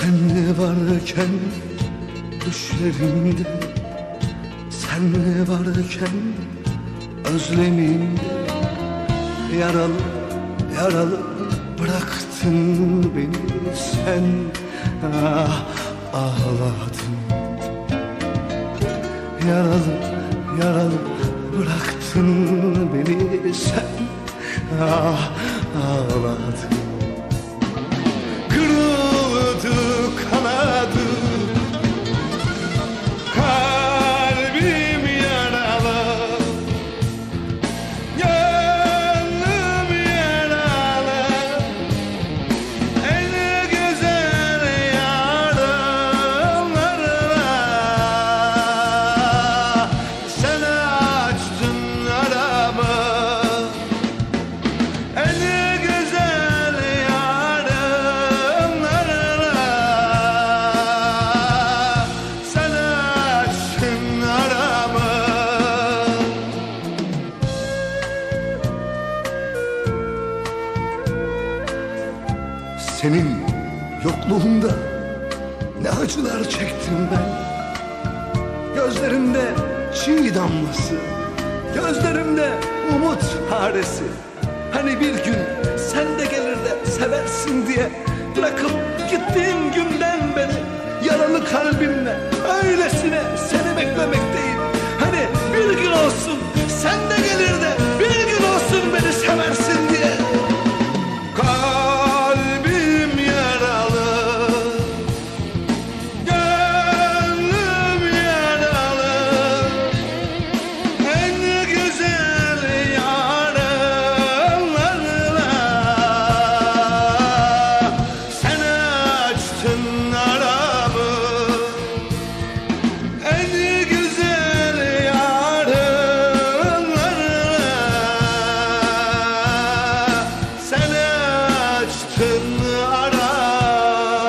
Sen varken düşlerimde? Sen varken özlemimde Yaralı yaralı bıraktın beni. Sen Ah ağladım Yaralı yaralı bıraktın beni. Sen Ah ağladım Senin yokluğunda ne acılar çektim ben. Gözlerimde çiğ damlası Gözlerimde umut haresi Hani bir gün sen de gelir de seversin diye Bırakıp gittiğin günden beri Yaralı kalbimle öylesine seni beklemekteyim